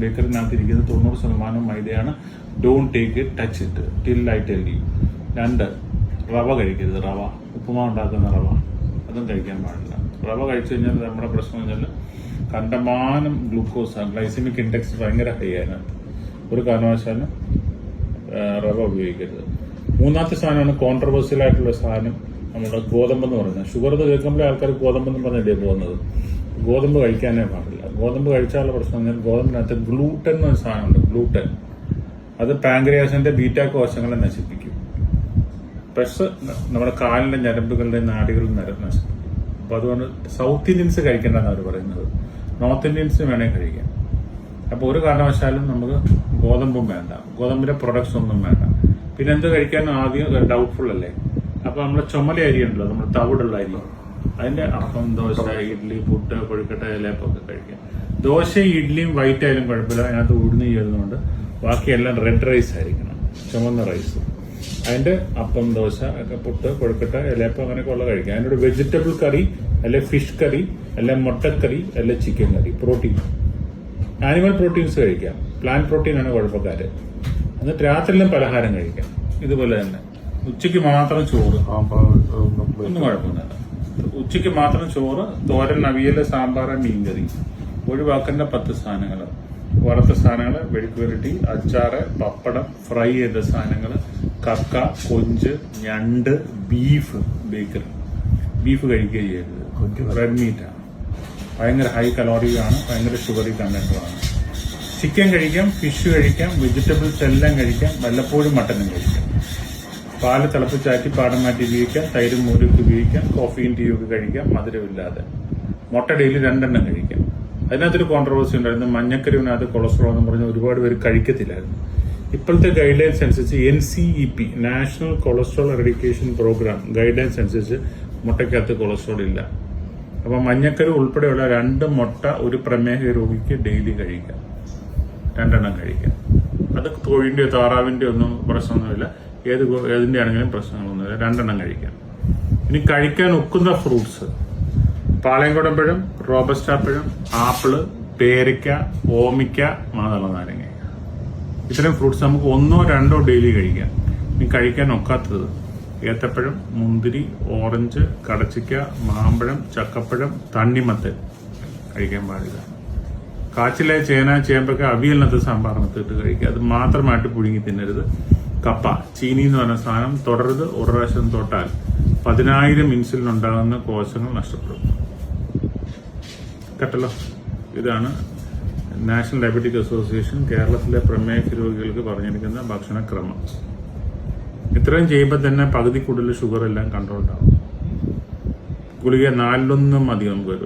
ബേക്കറിനകത്ത് ഇരിക്കുന്ന തൊണ്ണൂറ് ശതമാനം മൈദയാണ്. Don't take it touch it till I tell you രണ്ട് റവ കഴിക്കരുത്. റവ. ഉപ്പുമാവ് ഉണ്ടാക്കുന്ന റവ. അതും കഴിക്കാൻ പാടില്ല. റവ കഴിച്ചു കഴിഞ്ഞാൽ നമ്മുടെ പ്രശ്നം എന്ന് വെച്ചാൽ കണ്ടമാനം ഗ്ലൂക്കോസ് ഗ്ലൈസിമിക് ഇൻഡെക്സ് ഭയങ്കര ഹൈ അതിനകത്ത് ഒരു കാരണവശാലും റവ ഉപയോഗിക്കരുത്. മൂന്നാമത്തെ സാധനമാണ് കോൺട്രവേഴ്സ്യൽ ആയിട്ടുള്ള സാധനം. നമ്മുടെ ഗോതമ്പ് എന്ന് പറയുന്നത്. ഷുഗർ എന്ന് കേൾക്കുമ്പോൾ ആൾക്കാർ ഗോതമ്പ് എന്ന് പറഞ്ഞല്ലേ പോകുന്നത്. ഗോതമ്പ് കഴിക്കാനേ പാടില്ല. ഗോതമ്പ് കഴിച്ചാലുള്ള പ്രശ്നം പറഞ്ഞാൽ ഗോതമ്പിനകത്ത് ഗ്ലൂട്ടൻ എന്നൊരു സാധനമുണ്ട് ഗ്ലൂട്ടൻ അത് പാങ്ക്രിയാസിന്റെ ബീറ്റാ കോശങ്ങളെ നശിപ്പിക്കും. പ്ലസ് നമ്മുടെ കാലിന്റെ ഞരമ്പുകളുടെ നാടികളിൽ നര നശിപ്പിക്കും. അപ്പൊ അതുകൊണ്ട് സൗത്ത് ഇന്ത്യൻസ് കഴിക്കേണ്ടെന്നാണ് അവർ പറയുന്നത്. നോർത്ത് ഇന്ത്യൻസ് വേണേൽ കഴിക്കാം. അപ്പൊ ഒരു കാരണവശാലും നമുക്ക് ഗോതമ്പും വേണ്ട. ഗോതമ്പിന്റെ പ്രൊഡക്ട്സ് ഒന്നും വേണ്ട. പിന്നെ എന്ത് കഴിക്കാൻ ആദ്യം? ഡൗട്ട്ഫുൾ അല്ലേ? അപ്പൊ നമ്മുടെ ചുമല അരി ഉണ്ടല്ലോ നമ്മുടെ തവിടുള്ള അരി. അതിന്റെ അപ്പം ദോശ ഇഡ്ഡലി പുട്ട് കൊഴുക്കട്ട ഇലപ്പൊക്കെ കഴിക്കാം. ദോശ ഇഡ്ഡലിയും വൈറ്റ് ആയാലും കുഴപ്പമില്ല. അതിനകത്ത് ഉഴുന്ന് ചെയ്യുന്നതുകൊണ്ട് ബാക്കിയെല്ലാം റെഡ് റൈസ് ആയിരിക്കണം. ചുമന്ന റൈസ് അതിന്റെ അപ്പം ദോശ ഒക്കെ പുട്ട് കൊഴുക്കട്ട ഇലപ്പം അങ്ങനെയൊക്കെ ഉള്ള കഴിക്കാം. അതിനോട് വെജിറ്റബിൾ കറി അല്ലെ ഫിഷ് കറി അല്ലെ മുട്ടക്കറി അല്ലെ ചിക്കൻ കറി പ്രോട്ടീൻ ആനിമൽ പ്രോട്ടീൻസ് കഴിക്കാം. പ്ലാന്റ് പ്രോട്ടീൻ ആണ് കുഴപ്പക്കാര്. എന്നിട്ട് രാത്രിയിലും പലഹാരം കഴിക്കാം. ഇതുപോലെ തന്നെ. ഉച്ചയ്ക്ക് മാത്രം ചോറ്. ഒന്നും കുഴപ്പമൊന്നുമില്ല ഉച്ചയ്ക്ക് മാത്രം ചോറ് തോരൻ അവിയൽ സാമ്പാർ മീൻകറി. ഒഴിവാക്കേണ്ട പത്ത് സാധനങ്ങൾ വറുത്ത സാധനങ്ങൾ വെഴുക്ക് വരട്ടി അച്ചാറ് പപ്പടം ഫ്രൈ ചെയ്ത സാധനങ്ങൾ കക്ക കൊഞ്ച് ഞണ്ട് ബീഫ് ബേക്കറി. ബീഫ് കഴിക്കുക ചെയ്യരുത്. റെഡ് മീറ്റാണ് ഭയങ്കര ഹൈ കലോറിയാണ് ഭയങ്കര ഷുഗറി കണ്ടന്റുമാണ് ചിക്കൻ കഴിക്കാം ഫിഷ് കഴിക്കാം വെജിറ്റബിൾസ് എല്ലാം കഴിക്കാം വല്ലപ്പോഴും മട്ടനും കഴിക്കാം. പാൽ തിളപ്പിച്ചാറ്റി പാടം മാറ്റി ഉപയോഗിക്കാം. തൈരും മൂലൊക്കെ ഉപയോഗിക്കാം. കോഫിയും ടീയും ഒക്കെ കഴിക്കാം. മധുരമില്ലാതെ. മുട്ട ഡെയിലി രണ്ടെണ്ണം കഴിക്കാം. അതിനകത്തൊരു കോൺട്രവേഴ്സി ഉണ്ടായിരുന്നു. മഞ്ഞക്കരുവിനകത്ത് കൊളസ്ട്രോൾ എന്ന് പറഞ്ഞ് ഒരുപാട് പേര് കഴിക്കത്തില്ലായിരുന്നു. ഇപ്പോഴത്തെ ഗൈഡ് ലൈൻസ് അനുസരിച്ച് N C E P national cholesterol eradication programme guidelines അനുസരിച്ച് മുട്ടയ്ക്കകത്ത് കൊളസ്ട്രോൾ ഇല്ല. അപ്പോൾ മഞ്ഞക്കരു ഉൾപ്പെടെയുള്ള രണ്ട് മുട്ട ഒരു പ്രമേഹ രോഗിക്ക് ഡെയിലി കഴിക്കാം. രണ്ടെണ്ണം കഴിക്കാം. അത് കോഴിന്റെയോ താറാവിന്റെയോ ഒന്നും പ്രശ്നമൊന്നുമില്ല. ഏത് ഏതിന്റെ ആണെങ്കിലും പ്രശ്നങ്ങളൊന്നുമില്ല രണ്ടെണ്ണം കഴിക്കാം. ഇനി കഴിക്കാൻ ഒക്കുന്ന ഫ്രൂട്ട്സ്. പാളയംകുടമ്പഴം റോബസ്റ്റാപ്പഴം ആപ്പിൾ പേരയ്ക്ക ഓമിക്ക മാതള നാരങ്ങ. ഇത്തരം ഫ്രൂട്ട്സ് നമുക്ക് ഒന്നോ രണ്ടോ ഡെയിലി കഴിക്കാം. ഇനി കഴിക്കാൻ ഒക്കാത്തത് ഏത്തപ്പഴം മുന്തിരി ഓറഞ്ച് കടച്ചിക്ക മാമ്പഴം ചക്കപ്പഴം തണ്ണിമത്തൻ കഴിക്കാൻ പാടില്ല. കാച്ചിലെ ചേന ചേമ്പൊക്കെ അവിയലിനകത്ത് സാമ്പാറിനകത്ത് ഇട്ട് കഴിക്കുക. അത് മാത്രമായിട്ട് പുഴുങ്ങി തിന്നരുത്. കപ്പ. ചീനി എന്ന് പറഞ്ഞ സാധനം തുടരുത് ഒരു പ്രാവശ്യം തൊട്ടാൽ. പതിനായിരം ഇൻസുലിൻ ഉണ്ടാകുന്ന കോശങ്ങൾ നഷ്ടപ്പെടും. കേട്ടല്ലോ? ഇതാണ് നാഷണൽ ഡയബറ്റിക് അസോസിയേഷൻ കേരളത്തിലെ പ്രമേഹ രോഗികൾക്ക് പറഞ്ഞിരിക്കുന്ന ഭക്ഷണക്രമം. ഇത്രയും ചെയ്യുമ്പോൾ തന്നെ പകുതി കൂടുതൽ ഷുഗർ എല്ലാം കൺട്രോൾ ഉണ്ടാകും ഗുളിക നാലിലൊന്നും അധികം നമുക്ക്